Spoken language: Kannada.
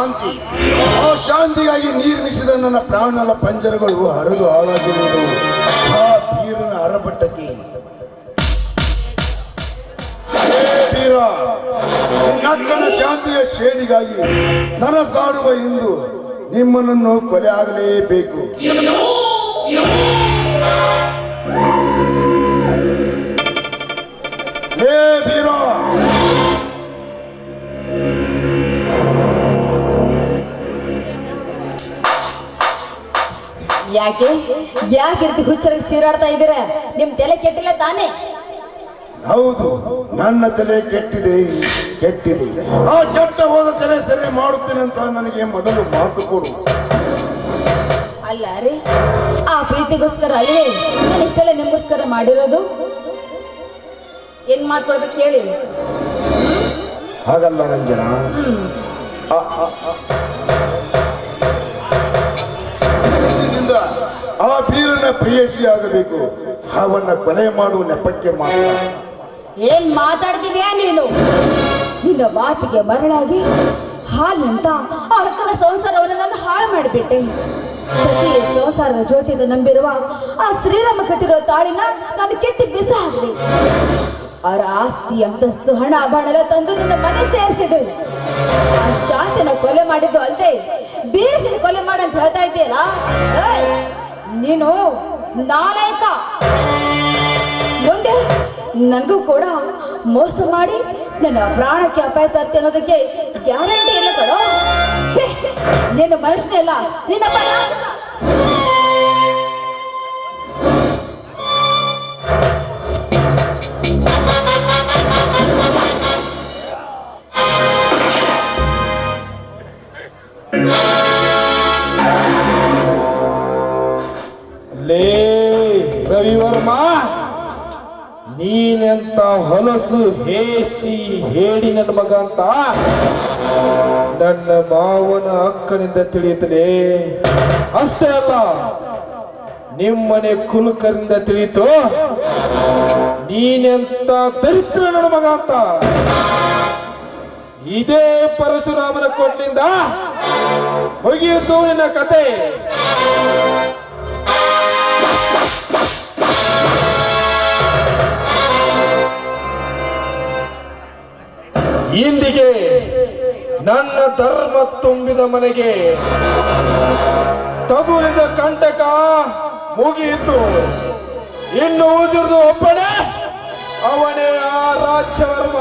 ಆ ಶಾಂತಿಗಾಗಿ ನೀರ್ಮಿಸಿದ ನನ್ನ ಪ್ರಾಣಲ ಪಂಜರಗಳು ಹರಿದು ಹಾಳಾಗಿರುವುದು. ಆ ಪೀರನ ಅರಬಟ್ಟಕ್ಕೆ. ಬೀರ ನಕ್ಕನ ಶಾಂತಿಯ ಶ್ರೇಣಿಗಾಗಿ ಸರಸಾಡುವ ಇಂದು ನಿಮ್ಮನನ್ನು ಕೊಲೆ ಆಗಲೇಬೇಕು. ಹೇ ಯಾಕೆ? ಯಾಕೆ ರೀತಿ ಹುಚ್ಚರ ಚೀರಾಡ್ತಾ ಇದ್ದೀರ? ನಿಮ್ ತಲೆ ಕೆಟ್ಟಿಲ್ಲ ತಾನೇ? ಹೌದು ನನ್ನ ತಲೆ ಕೆಟ್ಟಿದೆ ಕೆಟ್ಟಿದೆ. ಆ ಕೆಟ್ಟ ಹೋದ ತಲೆ ಸರಿ ಮಾಡುತ್ತೇನೆ ಅಂತ ನನಗೆ ಮೊದಲು ಮಾತು ಕೊಡು. ಅಲ್ಲ ರೀ ಆ ಪ್ರೀತಿಗೋಸ್ಕರ ಅಲ್ಲೇ ನಾನು ಇಷ್ಟೆಲ್ಲ ನಿಮಗೋಸ್ಕರ ಮಾಡಿರೋದು? ಏನ್ ಮಾತಾಡ್ಬೇಕು ಹೇಳಿ? ಹಾಗಲ್ಲ ರಂಜನ. ಆ ಪ್ರೇಯಸಿಯಾಗಬೇಕು ಅವನ್ನ ಕೊಲೆ ಮಾಡುವ ನೆಪಕ್ಕೆ ಮಾತ್ರ. ಏನ್ ಮಾತಾಡ್ತಿದ್ಯಾ ನೀನು? ನಿನ್ನ ಮಾತಿಗೆ ಮರಳಾಗಿ ಹಾಲಿನಂತ ಅರ್ಕನ ಸಂಸಾರವನ್ನು ನಾನು ಹಾಳು ಮಾಡಿಬಿಟ್ಟೆ. ಸತಿಯ ಸಂಸಾರದ ಜ್ಯೋತಿಯಿಂದ ನಂಬಿರುವ ಆ ಶ್ರೀರಾಮ ಕಟ್ಟಿರೋ ತಾಳಿನ ನಾನು ಕೆತ್ತಿ ಬಿಸ ಹಾಕಿ ಅವರ ಆಸ್ತಿ ಅಂತಸ್ತು ಹಣ ಆಭರಣ ತಂದು ನಿನ್ನ ಮನೆ ಸೇರಿಸಿದೆ. ಆ ಶಾಂತಿನ ಕೊಲೆ ಮಾಡಿದ್ದು ಅಲ್ಲದೆ ಬೀರಸಿನ ಕೊಲೆ ಮಾಡಂತ ಹೇಳ್ತಾ ಇದ್ದೀರಾ ನೀನು ನಾಲಾಯಕ ಮುಂದೆ ನನಗೂ ಕೂಡ ಮೋಸ ಮಾಡಿ ನನ್ನ ಪ್ರಾಣಕ್ಕೆ ಅಪಾಯ ತರ್ತೆ ಅನ್ನೋದಕ್ಕೆ ಗ್ಯಾರಂಟಿ ಇಲ್ಲ ಕೊಡೋ ನಿನ್ನ ಮನುಷ್ಯನೆಲ್ಲ ನಿನ್ನಪ್ಪ ಲೇ ರವಿವರ್ಮ, ನೀನೆಂತ ಹೊಲಸು ಹೇಸಿ ಹೇಳಿ ನನ್ನ ಮಗ ಅಂತ ನನ್ನ ಮಾವನ ಅಕ್ಕನಿಂದ ತಿಳಿಯುತ್ತಲೇ. ಅಷ್ಟೇ ಅಲ್ಲ, ನಿಮ್ಮನೆ ಕುಲಕರಿಂದ ತಿಳಿಯಿತು, ನೀನೆಂತ ದರಿದ್ರ ನನ್ನ ಮಗ ಅಂತ. ಇದೇ ಪರಶುರಾಮನ ಕೊಟ್ಟಿಂದ ಹೊಗೆಯಿತು ನಿನ್ನ ಕತೆ. ಇಂದಿಗೆ ನನ್ನ ಧರ್ಮ ತುಂಬಿದ ಮನೆಗೆ ತಗುಲಿದ ಕಂಟಕ ಮುಗಿಯಿತು. ಇನ್ನು ಉದುರಿದು ಒಬ್ಬನೇ ಅವನೇ ಆ ರಾಜ್ಯವರ್ಮ.